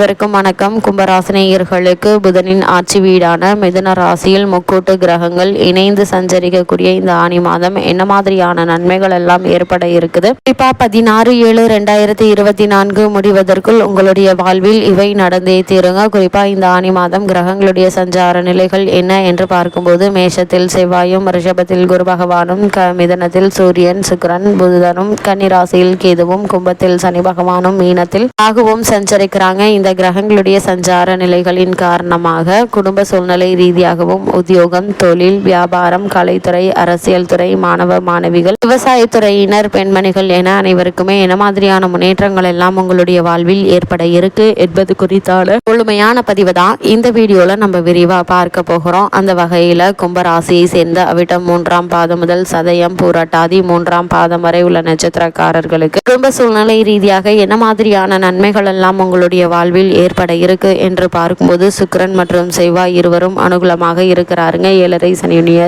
அனைவருக்கும் வணக்கம். கும்பராசினியர்களுக்கு புதனின் ஆட்சி வீடான மிதுன ராசியில் முக்கூட்டு கிரகங்கள் இணைந்து சஞ்சரிக்கக்கூடிய இந்த ஆணி மாதம் என்ன மாதிரியான நன்மைகள் எல்லாம் ஏற்பட இருக்குது? குறிப்பா பதினாறு ஏழு ரெண்டாயிரத்தி இருபத்தி நான்கு முடிவதற்குள் உங்களுடைய வாழ்வில் இவை நடந்தே தீருங்க. குறிப்பா இந்த ஆணி மாதம் கிரகங்களுடைய சஞ்சார நிலைகள் என்ன என்று பார்க்கும்போது மேஷத்தில் செவ்வாயும் ரிஷபத்தில் குரு பகவானும் க மிதனத்தில் சூரியன் சுக்கிரன் புதனும் கன்னிராசியில் கேதுவும் கும்பத்தில் சனி பகவானும் மீனத்தில் ராகுவும் சஞ்சரிக்கிறாங்க. இந்த கிரகங்களுடைய சஞ்சார நிலைகளின் காரணமாக குடும்ப சூழ்நிலை ரீதியாகவும் உத்தியோகம் தொழில் வியாபாரம் கலைத்துறை அரசியல் துறை மாணவ மாணவிகள் விவசாயத்துறையினர் பெண்மணிகள் என அனைவருக்குமே என்ன மாதிரியான முன்னேற்றங்கள் எல்லாம் உங்களுடைய வாழ்வில் ஏற்பட இருக்கு என்பது குறித்தான முழுமையான பதிவு தான். இந்த வீடியோல நம்ம விரிவா பார்க்க போகிறோம். அந்த வகையில கும்பராசியை சேர்ந்த அவிட்டம் மூன்றாம் பாதம் முதல் சதயம் பூரட்டாதி மூன்றாம் பாதம் வரை உள்ள நட்சத்திரக்காரர்களுக்கு குடும்ப சூழ்நிலை ரீதியாக என்ன மாதிரியான நன்மைகள் எல்லாம் உங்களுடைய வாழ்வில் ஏற்பட இருக்கு என்று பார்க்கும்போது சுக்கிரன் மற்றும் செவ்வாய் இருவரும் அனுகூலமாக இருக்கிறாருங்க. ஏழரை சனியுடைய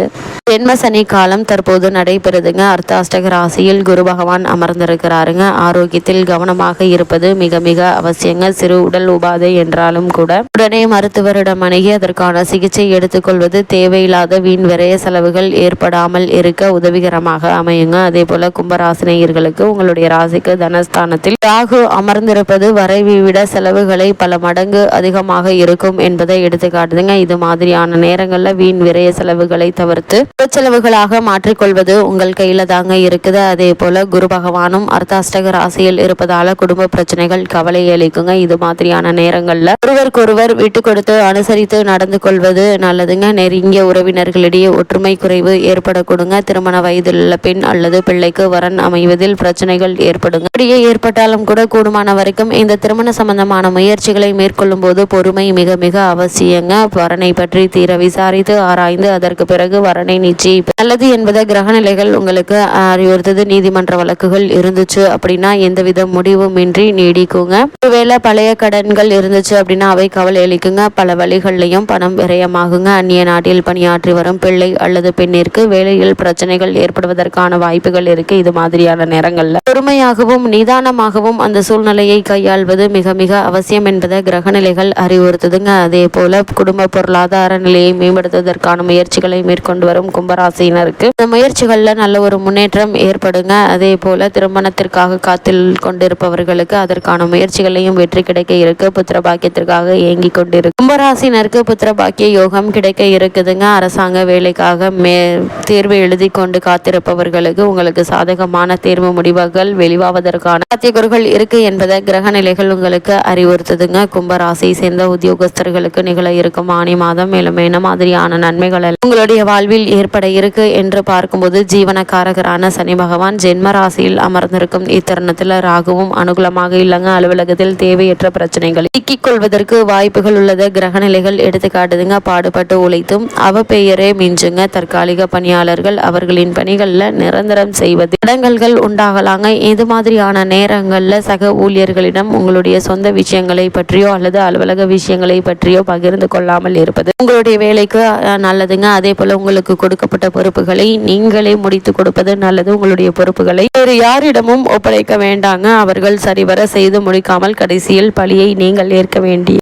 ஜென்ம சனி காலம் தற்போது நடைபெறுதுங்க. அர்த்தாஷ்டக ராசியில் குரு பகவான் அமர்ந்திருக்கிறாருங்க. ஆரோக்கியத்தில் கவனமாக இருப்பது மிக மிக அவசியங்க. சிறு உடல் உபாதை என்றாலும் கூட. உடனே மருத்துவரிடம் அணுகி அதற்கான சிகிச்சை எடுத்துக்கொள்வது தேவையில்லாத வீண் விரய செலவுகள் ஏற்படாமல் இருக்க உதவிகரமாக அமையுங்க. அதே போல கும்பராசினியர்களுக்கு உங்களுடைய ராசிக்கு தனஸ்தானத்தில் ராகு அமர்ந்திருப்பது வரைவை விட செலவுகளை பல மடங்கு அதிகமாக இருக்கும் என்பதை எடுத்து காட்டுதுங்க. இது மாதிரியான நேரங்களில் வீண் விரய செலவுகளை தவிர்த்து செலவுகளாக மாற்றிக்கொள்வது உங்கள் கையில தாங்க இருக்குது. அதே போல குரு பகவானும் அர்த்தாஷ்டக ராசியில் இருப்பதால குடும்ப பிரச்சனைகள் கவலை அளிக்குங்க. இது மாதிரியான நேரங்களில் ஒருவருக்கொருவர் விட்டு கொடுத்து அனுசரித்து நடந்து கொள்வது நல்லதுங்க. நெருங்கிய உறவினர்களிடையே ஒற்றுமை குறைவு ஏற்படக்கூடுங்க. திருமண வயதில் உள்ள பெண் அல்லது பிள்ளைக்கு வரன் அமைவதில் பிரச்சனைகள் ஏற்படுங்க. அப்படியே ஏற்பட்டாலும் கூட கூடுமான வரைக்கும் இந்த திருமண சம்பந்தமான முயற்சி முயற்சிகளை மேற்கொள்ளும் போது பொறுமை மிக மிக அவசியங்க. வரனை பற்றி தீர விசாரித்து ஆராய்ந்து அதற்கு பிறகு வரனை நிச்சயம் நல்லது என்பதை கிரகநிலைகள் உங்களுக்கு அறிவுறுத்தது. நீதிமன்ற வழக்குகள் இருந்துச்சு அப்படின்னா எந்தவித முடிவுமின்றி நீடிக்குங்க. ஒருவேளை பழைய கடன்கள் இருந்துச்சு அப்படின்னா அவை கவலை அளிக்குங்க. பல வழிகள்லையும் பணம் விரயமாகுங்க. அந்நிய நாட்டில் பணியாற்றி வரும் பிள்ளை அல்லது பெண்ணிற்கு வேலையில் பிரச்சனைகள் ஏற்படுவதற்கான வாய்ப்புகள் இருக்கு. இது மாதிரியான நேரங்கள்ல பொறுமையாகவும் நிதானமாகவும் அந்த சூழ்நிலையை கையாள்வது மிக மிக அவசியம். என்பதை கிரகநிலைகள் அறிவுறுத்துதுங்க. அதே போல குடும்ப பொருளாதார நிலையை மேம்படுத்துவதற்கான முயற்சிகளை மேற்கொண்டு வரும் கும்பராசினருக்கு இந்த முயற்சிகள்ல நல்ல ஒரு முன்னேற்றம் ஏற்படுங்க. அதே போல திருமணத்திற்காக காத்தில் கொண்டிருப்பவர்களுக்கு அதற்கான முயற்சிகளையும் வெற்றி கிடைக்க இருக்கு. புத்திர பாக்கியத்திற்காக ஏங்கி கொண்டிருக்கு. கும்பராசினருக்கு புத்திர பாக்கிய யோகம் கிடைக்க இருக்குதுங்க. அரசாங்க வேலைக்காக மே தேர்வு எழுதி கொண்டு காத்திருப்பவர்களுக்கு உங்களுக்கு சாதகமான தேர்வு முடிவுகள் வெளிவாவதற்கான சாத்தியக்கூறுகள் இருக்கு என்பதை கிரக நிலைகள் உங்களுக்கு அடுத்ததுங்க கும்பராசியை சேர்ந்த உத்தியோகஸ்தர்களுக்கு நிகழ இருக்கும் ஆணி மாதம் மேலும் என்ன மாதிரியான நன்மைகள் உங்களுடைய வாழ்வில் ஏற்பட இருக்கு என்று பார்க்கும்போது ஜீவனக்காரகரான சனி பகவான் ஜென்ம ராசியில் அமர்ந்திருக்கும் இத்தருணத்தில் ராகுவும் அனுகூலமாக இல்லைங்க. அலுவலகத்தில் தேவையற்ற பிரச்சனைகள் சிக்கிக் கொள்வதற்கு வாய்ப்புகள் உள்ளதை. கிரகநிலைகள் எடுத்து காட்டுதுங்க பாடுபட்டு உழைத்தும் அவ பெயரே மிஞ்சுங்க. தற்காலிக பணியாளர்கள் அவர்களின் பணிகளில் நிரந்தரம் செய்வது இடங்கல்கள் உண்டாகலாங்க. இது மாதிரியான நேரங்களில் சக ஊழியர்களிடம் உங்களுடைய சொந்த விஷயங்கள் பற்றியோ அல்லது அலுவலக விஷயங்களை பற்றியோ பகிர்ந்து கொள்ளாமல் இருப்பது உங்களுடைய வேலைக்கு நல்லதுங்க. அதே போல உங்களுக்கு கொடுக்கப்பட்ட பொறுப்புகளை நீங்களே முடித்து கொடுப்பது நல்லது. உங்களுடைய பொறுப்புகளை வேறு யாரிடமும் ஒப்படைக்க வேண்டாங்க. அவர்கள் சரிவர செய்து முடிக்காமல் கடைசியில் பழியை நீங்கள் ஏற்க வேண்டிய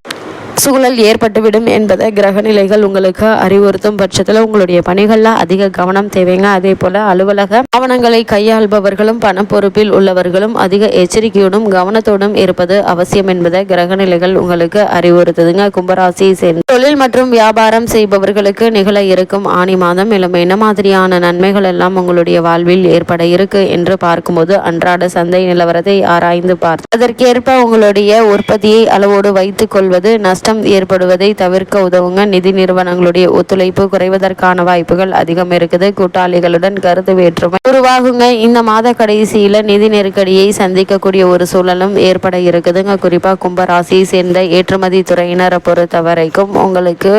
சூழல் ஏற்பட்டுவிடும் என்பதை கிரகநிலைகள் உங்களுக்கு அறிவுறுத்தும் பட்சத்தில் உங்களுடைய பணிகளில் அதிக கவனம் தேவைங்க. அதே போல அலுவலக ஆவணங்களை கையாள்பவர்களும் பண பொறுப்பில் உள்ளவர்களும் அதிக எச்சரிக்கையோடும் கவனத்தோடும் இருப்பது அவசியம் என்பதை கிரகநிலைகள் உங்களுக்கு அறிவுறுத்துதுங்க. கும்பராசியை சேர்ந்து தொழில் மற்றும் வியாபாரம் செய்பவர்களுக்கு நிகழ இருக்கும் ஆணி மாதம் மேலும் என்ன மாதிரியான நன்மைகள் எல்லாம் உங்களுடைய வாழ்வில் ஏற்பட இருக்கு என்று பார்க்கும்போது அன்றாட சந்தை நிலவரத்தை ஆராய்ந்து பார்த்து அதற்கேற்ப உங்களுடைய உற்பத்தியை அளவோடு வைத்துக் கொள்வது அழுத்தம் ஏற்படுவதை தவிர்க்க உதவுங்க. நிதி நிறுவனங்களுடைய ஒத்துழைப்பு குறைவதற்கான வாய்ப்புகள் அதிகம் இருக்குது. கூட்டாளிகளுடன் கருத்து வேற்றுமை உருவாகுங்க. இந்த மாத கடைசியில நிதி நெருக்கடியை சந்திக்கக்கூடிய ஒரு சூழலும் ஏற்பட இருக்குதுங்க. குறிப்பா கும்பராசியை சேர்ந்த ஏற்றுமதி துறையினரை பொறுத்த வரைக்கும் உங்களுக்கு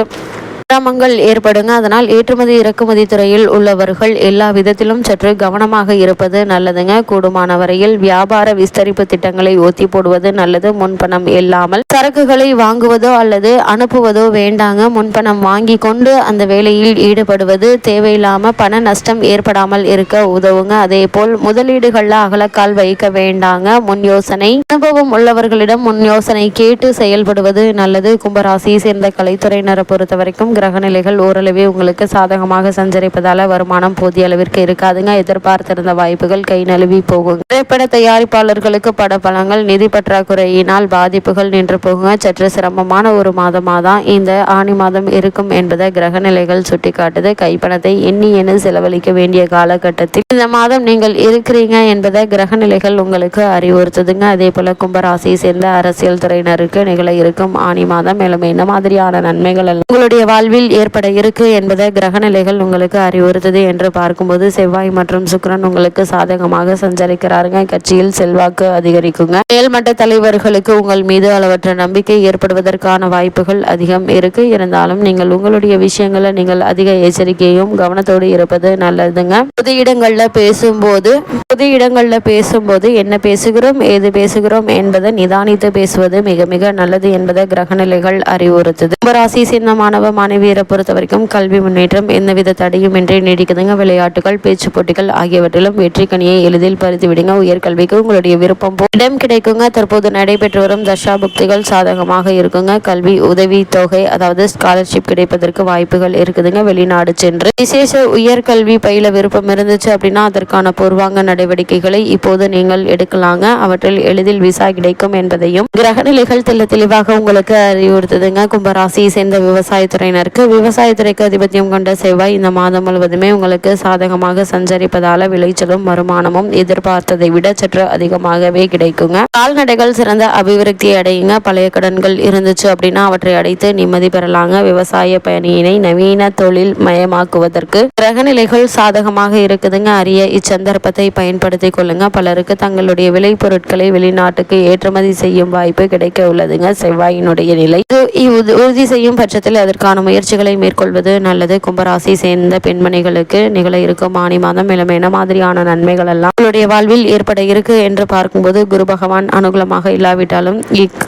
சிரமங்கள் ஏற்படுங்க. அதனால் ஏற்றுமதி இறக்குமதி துறையில் உள்ளவர்கள் எல்லா விதத்திலும் சற்று கவனமாக இருப்பது நல்லதுங்க. கூடுமான வரையில் வியாபார விஸ்தரிப்பு திட்டங்களை ஒத்தி போடுவது நல்லது. முன்பணம் இல்லாமல் சரக்குகளை வாங்குவதோ அல்லது அனுப்புவதோ வேண்டாங்க. முன்பணம் வாங்கி கொண்டு அந்த வேலையில் ஈடுபடுவது தேவையில்லாம பண நஷ்டம் ஏற்படாமல் இருக்க உதவுங்க. அதே போல் முதலீடுகள்ல அகலக்கால் வைக்க வேண்டாங்க. முன் யோசனை. அனுபவம் உள்ளவர்களிடம் முன் யோசனை கேட்டு செயல்படுவது நல்லது. கும்பராசியை சேர்ந்த கலைத்துறையினரை பொறுத்த வரைக்கும் கிரகநிலைகள் ஓரளவே உங்களுக்கு சாதகமாக சஞ்சரிப்பதால வருமானம் போதிய அளவிற்கு இருக்காதுங்க. எதிர்பார்த்திருந்த வாய்ப்புகள் கை நழுவி போகும் திரைப்பட தயாரிப்பாளர்களுக்கு பட பலங்கள் நிதி பற்றாக்குறையினால் பாதிப்புகள் நின்று போகுங்க. சற்று சிரமமான ஒரு மாதமாக தான் இந்த ஆணி மாதம் இருக்கும் என்பதை கிரகநிலைகள் சுட்டிக்காட்டுது. கைப்பணத்தை எண்ணி எண்ணி செலவழிக்க வேண்டிய காலகட்டத்தில் இந்த மாதம் நீங்கள் இருக்கிறீங்க என்பதை கிரகநிலைகள் உங்களுக்கு அறிவுறுத்துதுங்க. அதே போல கும்பராசியை சேர்ந்த அரசியல் துறையினருக்கு நிகழ இருக்கும் ஆணி மாதம் மேலும் இந்த மாதிரியான நன்மைகள் உங்களுடைய வாழ்வில் ஏற்பட இருக்கு என்பதை கிரகநிலைகள் உங்களுக்கு அறிவுறுத்துது என்று பார்க்கும்போது செவ்வாய் மற்றும் சுக்கிரன் உங்களுக்கு சாதகமாக சஞ்சரிக்கிறாருங்க. கட்சியில் செல்வாக்கு அதிகரிக்குங்க. மேல்மட்ட தலைவர்களுக்கு உங்கள் மீது அளவற்ற நம்பிக்கை ஏற்படுவதற்கான வாய்ப்புகள் அதிகம் இருக்கு. இருந்தாலும் நீங்கள் உங்களுடைய விஷயங்களை நீங்கள் அதிக எச்சரிக்கையும் கவனத்தோடு இருப்பது நல்லதுங்க. பொது இடங்கள்ல பேசும்போது பொது இடங்கள்ல பேசும்போது என்ன பேசுகிறோம் ஏது பேசுகிறோம் என்பதை நிதானித்து பேசுவது மிக மிக நல்லது என்பதை கிரகநிலைகள் அறிவுறுத்துது. கும்பராசி சின்ன மாணவ வீரை பொறுத்த வரைக்கும் கல்வி முன்னேற்றம் எந்தவித தடையுமின்றி நீடிக்குதுங்க. விளையாட்டுகள் பேச்சு போட்டிகள் ஆகியவற்றிலும் வெற்றி கனியை எளிதில் பறித்து விடுங்க உயர்கல்விக்கு உங்களுடைய விருப்பம் இடம் கிடைக்குங்க. தற்போது நடைபெற்று வரும் தர்ஷா புக்திகள் சாதகமாக இருக்குங்க. கல்வி உதவி தொகை அதாவது ஸ்காலர்ஷிப் கிடைப்பதற்கு வாய்ப்புகள் இருக்குதுங்க. வெளிநாடு சென்று விசேஷ உயர்கல்வி பயில விருப்பம் இருந்துச்சு அப்படின்னா அதற்கான பூர்வாங்க நடவடிக்கைகளை இப்போது நீங்கள் எடுக்கலாங்க. அவற்றில் எளிதில் விசா கிடைக்கும் என்பதையும் கிரகநிலைகள் தெல்ல தெளிவாக உங்களுக்கு அறிவுறுத்துதுங்க. கும்பராசியை சேர்ந்த விவசாயத்துறையினர் விவசாயத்துறையினருக்கு விவசாயத்துறைக்கு அதிபத்தியம் கொண்ட செவ்வாய் இந்த மாதம் முழுவதுமே உங்களுக்கு சாதகமாக சஞ்சரிப்பதால விளைச்சலும் வருமானமும் எதிர்பார்த்ததை விட சற்று அதிகமாகவே கிடைக்குங்க. கால்நடைகள் சிறந்த அபிவிருத்தியை அடையுங்க. பழைய கடன்கள் இருந்துச்சு அப்படின்னா அவற்றை அடைத்து நிம்மதி பெறலாங்க. விவசாய பயணியினை நவீன தொழில் மயமாக்குவதற்கு கிரகநிலைகள் சாதகமாக இருக்குதுங்க. அரிய இச்சந்தர்ப்பத்தை பயன்படுத்தி கொள்ளுங்க. பலருக்கு தங்களுடைய விளை பொருட்களை வெளிநாட்டுக்கு ஏற்றுமதி செய்யும் வாய்ப்பு கிடைக்க உள்ளதுங்க. செவ்வாயினுடைய நிலை. இது உறுதி செய்யும் பட்சத்தில் அதற்கான முயற்சிகளை மேற்கொள்வது நல்லது. கும்பராசி சேர்ந்த பெண்மணிகளுக்கு நிகழ இருக்கும் ஆணி மாதம் மேலும் என்ன மாதிரியான நன்மைகள் எல்லாம் உங்களுடைய வாழ்வில் ஏற்பட இருக்கு என்று பார்க்கும்போது குரு பகவான் அனுகூலமாக இல்லாவிட்டாலும் இக்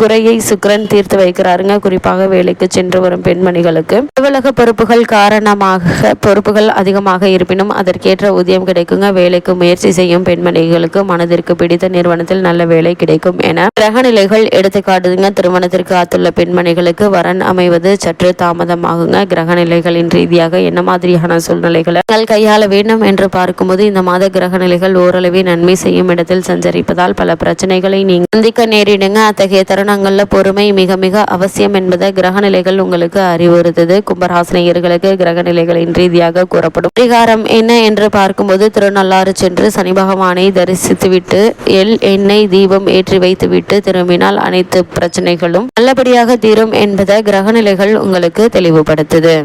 குறையை சுக்கிரன் தீர்த்து வைக்கிறாருங்க. குறிப்பாக வேலைக்கு சென்று வரும் பெண்மணிகளுக்கு. அலுவலக பொறுப்புகள் காரணமாக பொறுப்புகள் அதிகமாக இருப்பினும் அதற்கேற்ற ஊதியம் கிடைக்குங்க. வேலைக்கு முயற்சி செய்யும் பெண்மணிகளுக்கு மனதிற்கு பிடித்த நிறுவனத்தில் நல்ல வேலை கிடைக்கும் என கிரகநிலைகள் எடுத்து காட்டுதுங்க திருமணத்திற்கு காத்துள்ள பெண்மணிகளுக்கு வரன் அமைவது சற்று தாமதமாகுங்க. கிரகநிலைகளின் ரீதியாக என்ன மாதிரியான சூழ்நிலைகளை நீங்கள் கையாள வேண்டும் என்று பார்க்கும்போது இந்த மாத கிரகநிலைகள் ஓரளவே நன்மை செய்யும் இடத்தில் சஞ்சரிப்பதால் பல பிரச்சனைகளை நீங்கள் சந்திக்க நேரிடுங்க. அத்தகைய தருணங்களில் பொறுமை மிக மிக அவசியம் என்பதை கிரகநிலைகள் உங்களுக்கு அறிவுறுத்துது. கும்பராசினியர்களுக்கு கிரகநிலைகளின் ரீதியாக கூறப்படும். பரிகாரம் என்ன என்று பார்க்கும்போது திருநள்ளாறு சென்று சனி பகவானை தரிசித்துவிட்டு எல் எண்ணெய் தீபம் ஏற்றி வைத்துவிட்டு திரும்பினால் அனைத்து பிரச்சனைகளும் நல்லபடியாக தீரும் என்பதை கிரகநிலைகள் உங்களுக்கு தெளிவுபடுத்துது.